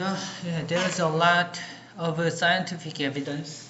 Uh, yeah, there is a lot of uh, scientific evidence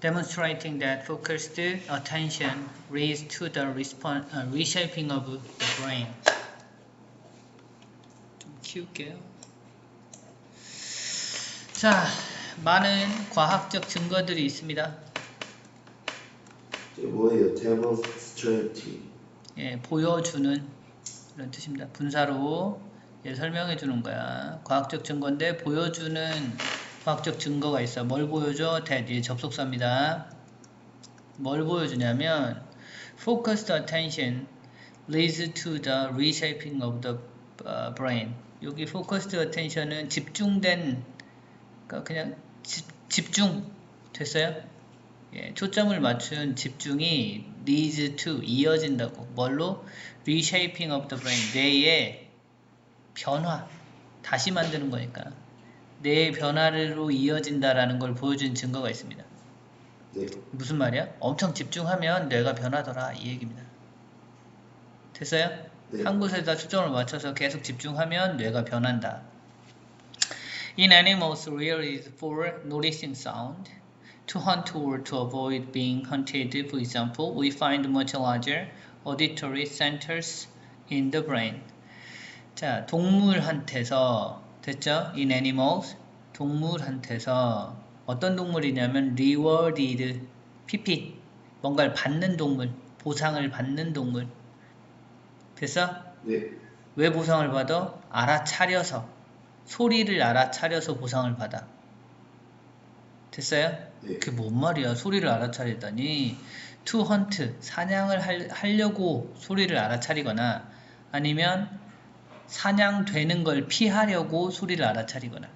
demonstrating that focused attention leads to the respon- uh, reshaping of the brain. 좀 키울게요. 자, 많은 과학적 증거들이 있습니다. 뭐예요? demonstrating. 예, 보여주는 이런 뜻입니다. 분사로 예, 설명해 주는 거야. 과학적 증거인데 보여주는 과학적 증거가 있어. 뭘 보여줘? that 예, 접속사입니다. 뭘 보여주냐면 focused attention leads to the reshaping of the uh, brain. 여기 focused attention은 집중된 그러니까 그냥 집, 집중 됐어요? 예, 초점을 맞춘 집중이 leads to 이어진다고 뭘로? reshaping of the brain 뇌의 변화 다시 만드는 거니까 뇌의 변화로 이어진다라는 걸 보여준 증거가 있습니다. 네. 무슨 말이야? 엄청 집중하면 뇌가 변하더라 이 얘기입니다. 됐어요? 네. 한 곳에다 초점을 맞춰서 계속 집중하면 뇌가 변한다. In animals, rear is for noticing sound. To hunt or to avoid being hunted, for example, we find much larger auditory centers in the brain. 자, 동물한테서 됐죠? In animals, 동물한테서 어떤 동물이냐면 rewarded, PP, 뭔가를 받는 동물, 보상을 받는 동물. 됐어? 네. 왜 보상을 받아? 알아차려서 소리를 알아차려서 보상을 받아. 됐어요? 네. 그게 뭔 말이야? 소리를 알아차리다니. to hunt 사냥을 할, 하려고 소리를 알아차리거나 아니면 사냥되는 걸 피하려고 소리를 알아차리거나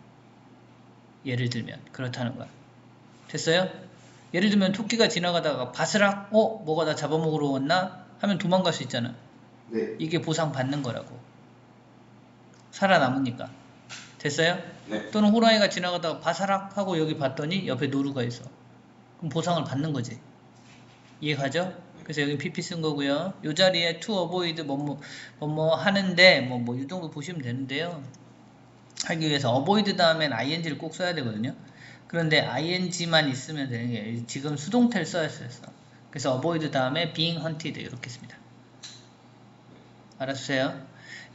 예를 들면 그렇다는 거야. 됐어요? 예를 들면 토끼가 지나가다가 바스락 어 뭐가 나 잡아먹으러 왔나 하면 도망갈 수 있잖아. 네. 이게 보상 받는 거라고. 살아남으니까. 됐어요? 네. 또는 호랑이가 지나가다가 바사락 하고 여기 봤더니 옆에 노루가 있어. 그럼 보상을 받는 거지. 이해가죠? 그래서 여기 PP 쓴 거고요. 이 자리에 to avoid 뭐뭐 뭐뭐 하는데 뭐뭐이 정도 보시면 되는데요. 하기 위해서 avoid 다음엔 ing를 꼭 써야 되거든요. 그런데 ing만 있으면 되는 게 지금 수동태를 써야 했어. 그래서 avoid 다음에 being hunted 이렇게 씁니다. 알았어요?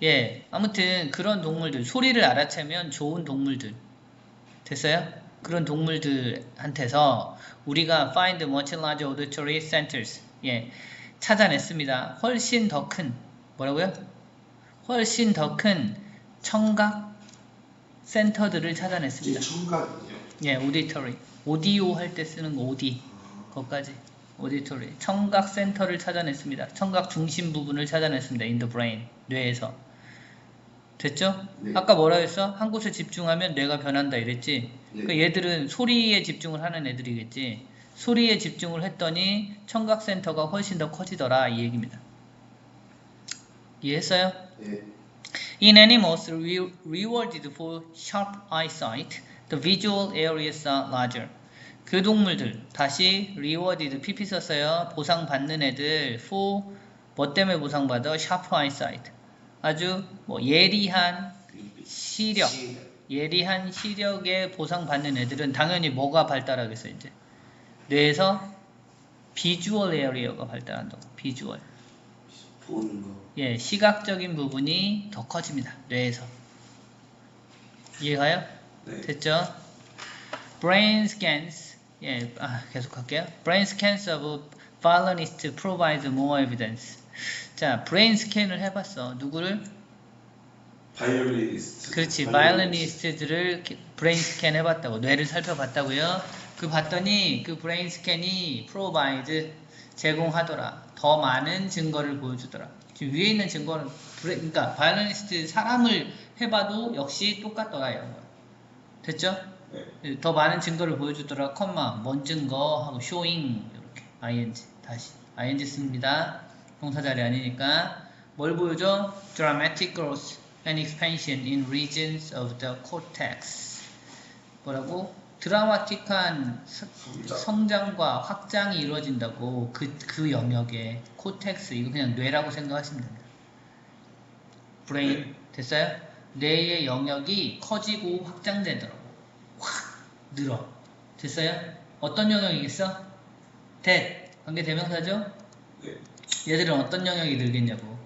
예, 아무튼 그런 동물들 소리를 알아채면 좋은 동물들 됐어요? 그런 동물들한테서 우리가 find much larger auditory centers 예, 찾아냈습니다. 훨씬 더 큰 뭐라고요? 훨씬 더 큰 청각 센터들을 찾아냈습니다. 청각이요. 예, auditory 오디오 할 때 쓰는 거 오디 거기까지 auditory 청각 센터를 찾아냈습니다. 청각 중심 부분을 찾아냈습니다. in the brain 뇌에서 됐죠? 네. 아까 뭐라 했어? 한 곳에 집중하면 뇌가 변한다 이랬지? 네. 그 얘들은 소리에 집중을 하는 애들이겠지? 소리에 집중을 했더니 청각 센터가 훨씬 더 커지더라 이 얘기입니다. 이해했어요? 네. In animals re- rewarded for sharp eyesight, the visual areas are larger. 그 동물들 다시 rewarded PP 썼어요. 보상 받는 애들 for 뭐 때문에 보상받아? sharp eyesight. 아주 뭐 예리한 시력, 예리한 시력에 보상받는 애들은 당연히 뭐가 발달하겠어 이제 뇌에서 비주얼 에어리어가 발달한다고 비주얼 보는 거. 예 시각적인 부분이 더 커집니다 뇌에서 이해가요? 네. 됐죠? brain scans 예 아, 계속 할게요 brain scans of violinists provide more evidence 자 brain scan을 해봤어 누구를? 바이올리니스트. 그렇지 바이올리니스트들을 브레인 스캔 해봤다고 뇌를 살펴봤다고요 그 봤더니 그 브레인 스캔이 프로바이드 제공하더라. 더 많은 증거를 보여주더라. 지금 위에 있는 증거는 브레, 그러니까 바이올리니스트 사람을 해봐도 역시 똑같더라 이런 거. 됐죠? 네. 더 많은 증거를 보여주더라. 컴마 뭔 증거? 하고 showing 이렇게. ing 다시. ing 씁니다. 동사 자리 아니니까. 뭘 보여줘? dramatic growth and expansion in regions of the cortex. 뭐라고? 드라마틱한 성장. 성장과 확장이 이루어진다고 그, 그 영역에 코텍스 이거 그냥 뇌라고 생각하시면 됩니다 브레인 됐어요? 뇌의 영역이 커지고 확장되더라고. 확 늘어. 됐어요? 어떤 영역이겠어? that 관계 대명사죠? 네. 얘들은 어떤 영역이 늘겠냐고.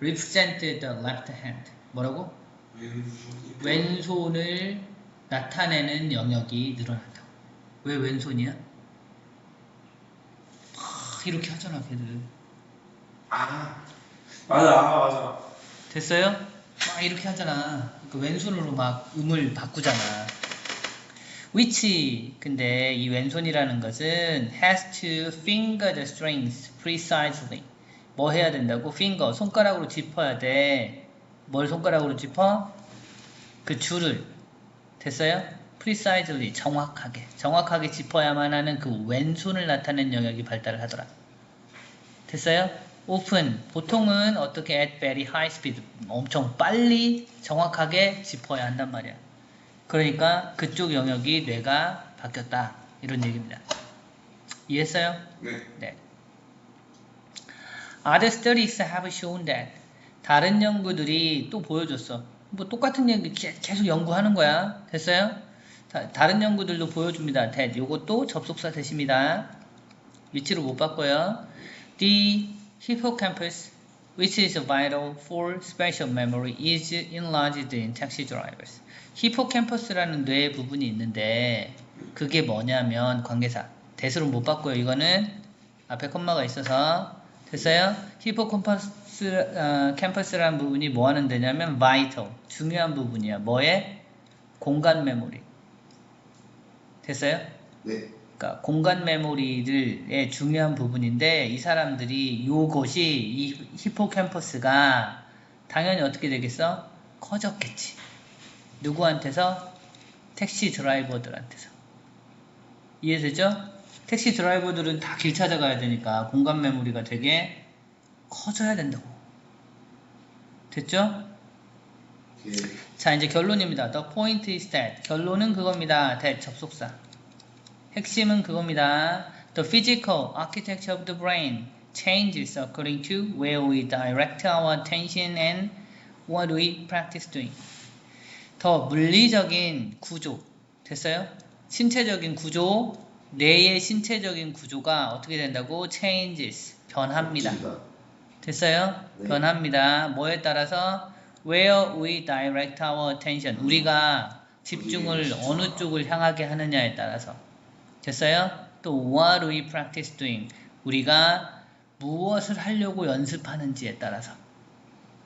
represent the left hand. 뭐라고? 왼손이 왼손을 나타내는 영역이 늘어난다고. 왜 왼손이야? 막 이렇게 하잖아, 걔들. 아 맞아, 아, 맞아. 됐어요? 막 이렇게 하잖아. 그 왼손으로 막 음을 바꾸잖아. which 근데 이 왼손이라는 것은 has to finger the strings precisely. 뭐 해야 된다고? finger 손가락으로 짚어야 돼. 뭘 손가락으로 짚어? 그 줄을 됐어요? precisely 정확하게 정확하게 짚어야만 하는 그 왼손을 나타내는 영역이 발달을 하더라. 됐어요? 오픈 보통은 어떻게 at very high speed 엄청 빨리 정확하게 짚어야 한단 말이야. 그러니까 그쪽 영역이 뇌가 바뀌었다 이런 얘기입니다. 이해했어요? 네. 네. Other studies have shown that 다른 연구들이 또 보여줬어. 뭐 똑같은 얘기 계- 계속 연구하는 거야. 됐어요? 다, 른 연구들도 보여줍니다. that 요것도 접속사 대십니다. 위치로 못 바꿔요. The hippocampus, which is vital for spatial memory, is enlarged in taxi drivers. 히포캠퍼스라는 뇌 부분이 있는데 그게 뭐냐면 관계사. 대수로 못 바꿔요. 이거는 앞에 콤마가 있어서 됐어요? 히포캠퍼스 어, 캠퍼스라는 부분이 뭐 하는 데냐면 vital 중요한 부분이야. 뭐에? 공간 메모리. 됐어요? 네. 그러니까 공간 메모리들의 중요한 부분인데 이 사람들이 요것이 이 히포캠퍼스가 당연히 어떻게 되겠어? 커졌겠지. 누구한테서? 택시 드라이버들한테서. 이해되죠? 택시 드라이버들은 다 길 찾아가야 되니까 공간 메모리가 되게 커져야 된다고. 됐죠? 예. 자 이제 결론입니다. The point is that 결론은 그겁니다. that 접속사. 핵심은 그겁니다. The physical architecture of the brain changes according to where we direct our attention and what we practice doing. 더 물리적인 구조 됐어요? 신체적인 구조 뇌의 신체적인 구조가 어떻게 된다고? changes 변합니다. 됐어요? 네. 변합니다. 뭐에 따라서 where we direct our attention 우리가 집중을 어느 쪽을 향하게 하느냐에 따라서 됐어요? 또 what we practice doing 우리가 무엇을 하려고 연습하는지에 따라서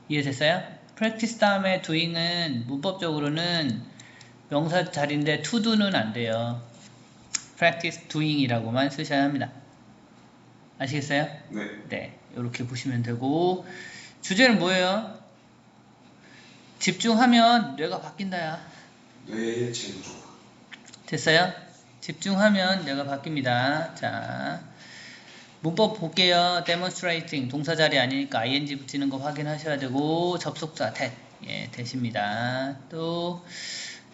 이해됐어요? practice 다음에 doing은 문법적으로는 명사 자리인데 to do는 안 돼요. Practice doing이라고만 쓰셔야 합니다. 아시겠어요? 네. 네, 이렇게 보시면 되고 주제는 뭐예요? 집중하면 뇌가 바뀐다야. 뇌의 제조. 됐어요? 집중하면 뇌가 바뀝니다. 자, 문법 볼게요. demonstrating 동사 자리 아니니까 ing 붙이는 거 확인하셔야 되고 접속사 that 예, 대십니다. 또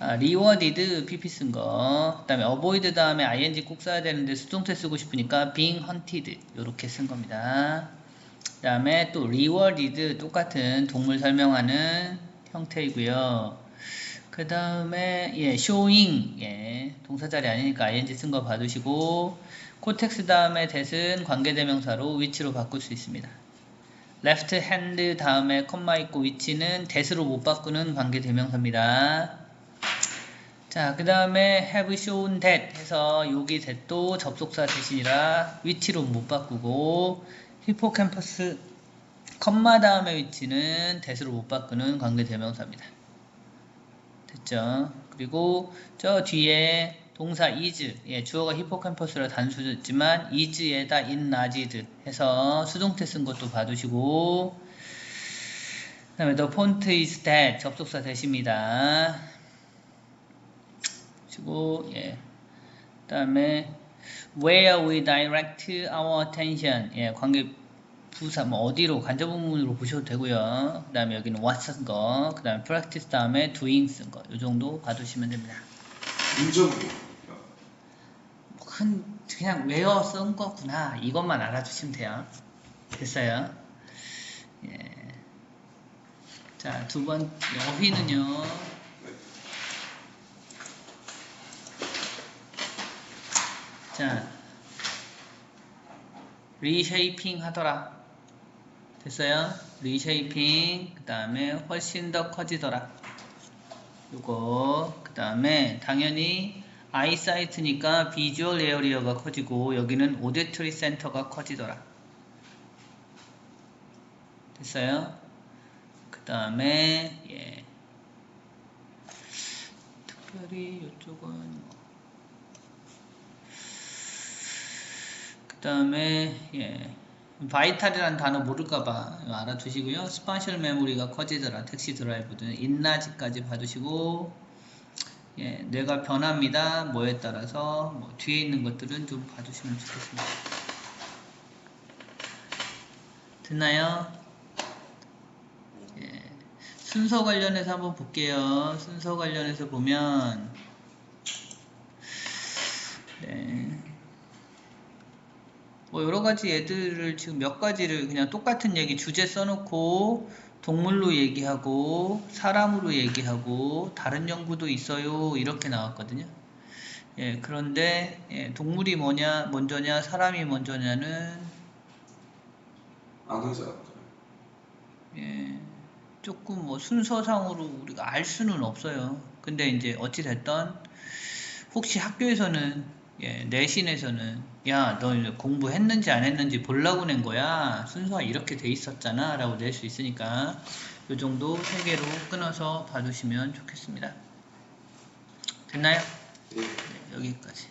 아, rewarded pp 쓴 거. 그 다음에 avoid 다음에 ing 꼭 써야 되는데 수동태 쓰고 싶으니까 being hunted 이렇게 쓴 겁니다. 그 다음에 또 rewarded 똑같은 동물 설명하는 형태이고요. 그 다음에 예, showing 예, 동사 자리 아니니까 ing 쓴 거 봐두시고 코텍스 다음에 that은 관계대명사로 위치로 바꿀 수 있습니다. left hand 다음에 콤마 있고 위치는 that으로 못 바꾸는 관계대명사입니다. 자, 그 다음에 have shown that 해서 여기 that도 접속사 대신이라 위치로 못 바꾸고 히포캠퍼스 컴마 다음에 위치는 that으로 못 바꾸는 관계대명사입니다. 됐죠? 그리고 저 뒤에 동사 is, 예, 주어가 히포캠퍼스라 단수였지만 is에다 inlarged 해서 수동태 쓴 것도 봐두시고 그 다음에 the point is that 접속사 대십니다. 그리고 예, 그 다음에 where we direct our attention, 예, 관계 부사 뭐 어디로 간접 부문으로 보셔도 되고요. 그 다음에 여기는 what 쓴 거, 그 다음에 practice 다음에 doing 쓴 거, 이 정도 봐두시면 됩니다. 인정부. 큰 그냥 외워 쓴 거구나 이것만 알아주시면 돼요. 됐어요. 예. 자, 두 번, 여휘는요. 자, 리쉐이핑 하더라. 됐어요? 리쉐이핑, 그 다음에 훨씬 더 커지더라. 요거, 그 다음에 당연히 아이사이트니까 비주얼 에어리어가 커지고 여기는 오디토리 센터가 커지더라. 됐어요? 그 다음에 예. 특별히 이쪽은 뭐. 그 다음에 예. 바이탈이라는 단어 모를까봐 알아두시고요. 스파셜 메모리가 커지더라. 택시 드라이브든 인라지까지 봐두시고 예, 뇌가 변합니다. 뭐에 따라서 뭐 뒤에 있는 것들은 좀 봐주시면 좋겠습니다. 됐나요? 예, 순서 관련해서 한번 볼게요. 순서 관련해서 보면 네. 뭐 여러 가지 애들을 지금 몇 가지를 그냥 똑같은 얘기 주제 써놓고 동물로 얘기하고 사람으로 얘기하고 다른 연구도 있어요 이렇게 나왔거든요. 예, 그런데 예, 동물이 뭐냐 먼저냐 사람이 먼저냐는 안 하자. 예, 조금 뭐 순서상으로 우리가 알 수는 없어요. 근데 이제 어찌 됐던 혹시 학교에서는 예, 내신에서는 야, 너 공부했는지 안 했는지 보려고 낸 거야. 순서가 이렇게 돼 있었잖아. 라고 낼 수 있으니까 요 정도 세 개로 끊어서 봐주시면 좋겠습니다. 됐나요? 예. 네, 여기까지.